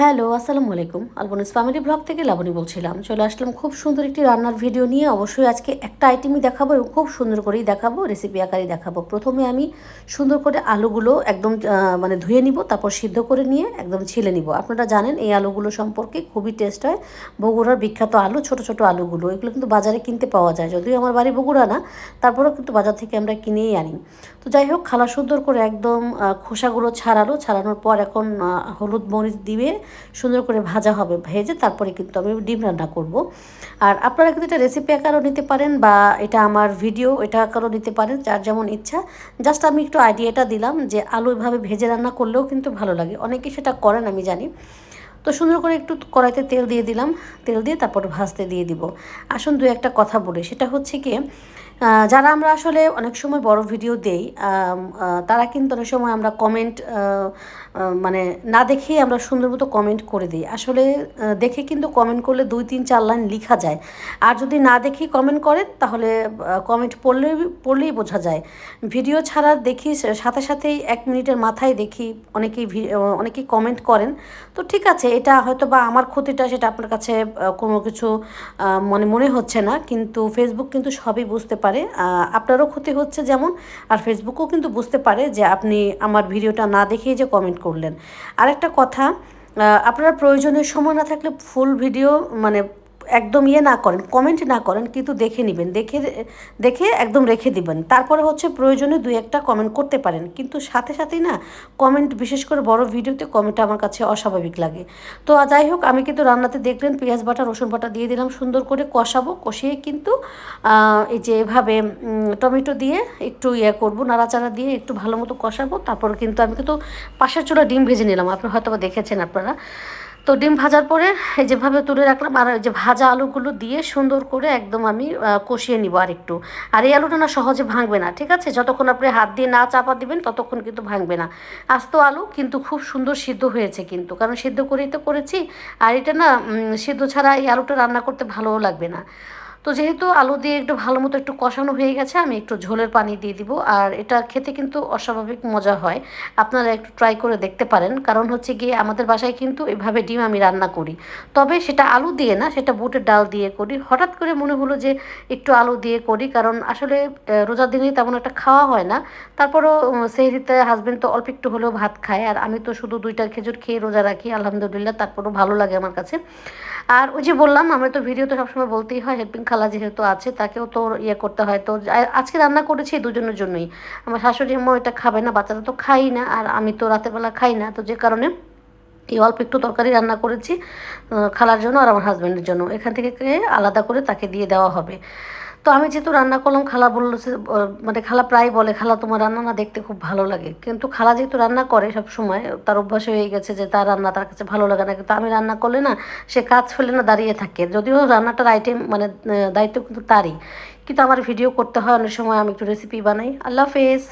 Hello, আসসালামু আলাইকুম। আলবনিস family blog থেকে লাবণী বলছিলাম। চলে আসলাম খুব সুন্দর একটি রান্নার ভিডিও নিয়ে। অবশ্যই আজকে একটা আইটেমই দেখাবো এবং খুব সুন্দর করেই দেখাবো রেসিপি আকারে দেখাবো। প্রথমে আমি সুন্দর করে আলুগুলো একদম মানে ধুয়ে নিব, তারপর সিদ্ধ করে নিয়ে একদম ছিলে নিব। আপনারা জানেন, এই আলুগুলো সম্পর্কে খুবই টেস্ট হয়। বগুড়ার বিখ্যাত আলু, ছোট ছোট আলুগুলো। এগুলো কিন্তু বাজারে কিনতে পাওয়া যায়। যদিও আমার বাড়ি বগুড়া না, তারপরেও কিন্তু বাজার থেকে আমরা কিনেই আনি। তো যাই হোক, খালা সুন্দর করে একদম খোসাগুলো ছাড়ালো। ছাড়ানোর পর এখন হলুদ মরিচ দিয়ে সুন্দর করে ভাজা হবে, ভেজে তারপরে কিন্তু আমি ডিম রান্না করব। আর আপনারা কিন্তু এটা রেসিপি আকারও নিতে পারেন বা এটা আমার ভিডিও এটা আকারও নিতে পারেন, যার যেমন ইচ্ছা। জাস্ট আমি একটু আইডিয়াটা দিলাম যে আলু এভাবে ভেজে রান্না করলেও কিন্তু ভালো লাগে। অনেকে সেটা করেন, আমি জানি। তো সুন্দর করে একটু কড়াইতে তেল দিয়ে দিলাম। তেল দিয়ে তারপর ভাজতে দিয়ে দিব। আসুন দু একটা কথা বলি। সেটা হচ্ছে কি যারা আমরা আসলে অনেক সময় বড় ভিডিও দেই তারা কিন্তু অনেক সময় আমরা কমেন্ট মানে না দেখেই আমরা সুন্দর মতো কমেন্ট করে দিই। আসলে দেখে কিন্তু কমেন্ট করলে দুই তিন চার লাইন লেখা যায়। আর যদি না দেখেই কমেন্ট করেন, তাহলে কমেন্ট পড়লেই পড়লেই বোঝা যায়। ভিডিও ছাড়া দেখি সাথে সাথেই এক মিনিটের মাথায় দেখি, অনেকেই অনেকেই কমেন্ট করেন। তো ঠিক আছে, এটা হয়তো বা আমার ক্ষতিটা, সেটা আপনার কাছে কোনো কিছু মানে মনে হচ্ছে না। কিন্তু ফেসবুক কিন্তু সবই বুঝতে পারে। আহ, আপনারও ক্ষতি হচ্ছে যেমন আর ফেসবুকও কিন্তু বুঝতে পারে যে আপনি আমার ভিডিওটা না দেখেই যে কমেন্ট করলেন। আরেকটা কথা আপনার প্রয়োজনের সময় না থাকলে ফুল ভিডিও মানে একদম ইয়ে না করেন কমেন্ট না করেন, কিন্তু দেখে নেবেন, দেখে দেখে একদম রেখে দিবেন। তারপরে হচ্ছে প্রয়োজনে দুই একটা কমেন্ট করতে পারেন। কিন্তু সাথে সাথেই না কমেন্ট বিশেষ করে বড় ভিডিওতে কমেন্ট আমার কাছে অস্বাভাবিক লাগে। তো যাই হোক, আমি কিন্তু রান্নাতে দেখলেন, পেঁয়াজ বাটা, রসুন বাটা দিয়ে দিলাম, সুন্দর করে কষাবো। কষিয়ে কিন্তু এই যে এভাবে টমেটো দিয়ে একটু ইয়ে করব, নাড়াচাড়া দিয়ে একটু ভালো মতো কষাবো। তারপর কিন্তু আমি কিন্তু পাশের চুলা ডিম ভেজে নিলাম। আপনি হয়তো দেখেছেন আপনারা। তো ডিম ভাজার পরে এই যেভাবে তুলে রাখলাম আর যে ভাজা আলুগুলো দিয়ে সুন্দর করে একদম আমি কষিয়ে নিব আর একটু আর এই আলুটা না সহজে ভাঙবে না, ঠিক আছে? যতক্ষণ আপনি হাত দিয়ে না চাপা দিবেন, ততক্ষণ কিন্তু ভাঙবে না। আস্ত আলু কিন্তু খুব সুন্দর সিদ্ধ হয়েছে কিন্তু, কারণ সিদ্ধ করেই তো করেছি। আর এটা না সিদ্ধ ছাড়া এই আলুটা রান্না করতে ভালোও লাগবে না। তো যেহেতু আলু দিয়ে একটু ভালো মতো একটু কষানো হয়ে গেছে, আমি একটু ঝোলের পানি দিয়ে দিব। আর এটা খেতে কিন্তু অস্বাভাবিক মজা হয়। আপনারা একটু ট্রাই করে দেখতে পারেন। কারণ হচ্ছে গিয়ে আমাদের বাসায় কিন্তু এভাবে ডিম আমি রান্না করি। তবে সেটা আলু দিয়ে না, সেটা বুটের ডাল দিয়ে করি। হঠাৎ করে মনে হলো যে একটু আলু দিয়ে করি। কারণ আসলে রোজার দিনে তেমন একটা খাওয়া হয় না। তারপরও সেহরিতে হাজবেন্ড তো অল্প একটু হলেও ভাত খায়। আর আমি তো শুধু দুইটা খেজুর খেয়ে রোজা রাখি, আলহামদুলিল্লাহ। তারপরও ভালো লাগে আমার কাছে। আর ওই যে বললাম, আমরা তো ভিডিও তো সবসময় বলতেই হয় হেল্পিং খালা যেহেতু আছে, তাকেও তো ইয়ে করতে হয়। তো আজকে রান্না করেছি দুজনের জন্যই। আমার শাশুড়ি মা এটা খাবে না, বাচ্চারা তো খাই না, আর আমি তো রাতের বেলা খাই না। তো যে কারণে এই অল্প একটু তরকারি রান্না করেছি খালার জন্য আর আমার হাজব্যান্ডের জন্য। এখান থেকে আলাদা করে তাকে দিয়ে দেওয়া হবে। তো আমি যেহেতু রান্না করলাম, খালা বলল মানে খালা প্রায় বলে, খালা তোমার রান্না না দেখতে খুব ভালো লাগে। কিন্তু খালা যেহেতু রান্না করে সব সময় তার অভ্যাস হয়ে গেছে যে তার রান্না তার কাছে ভালো লাগে না, কিন্তু আমি রান্না করলে না, সে কাজ ফেলে না দাঁড়িয়ে থাকে। যদিও রান্নাটার আইটেম মানে দায়িত্ব কিন্তু তারই। কিন্তু আমার ভিডিও করতে হয়, অনেক সময় আমি একটু রেসিপি বানাই। আল্লাহ হাফেজ।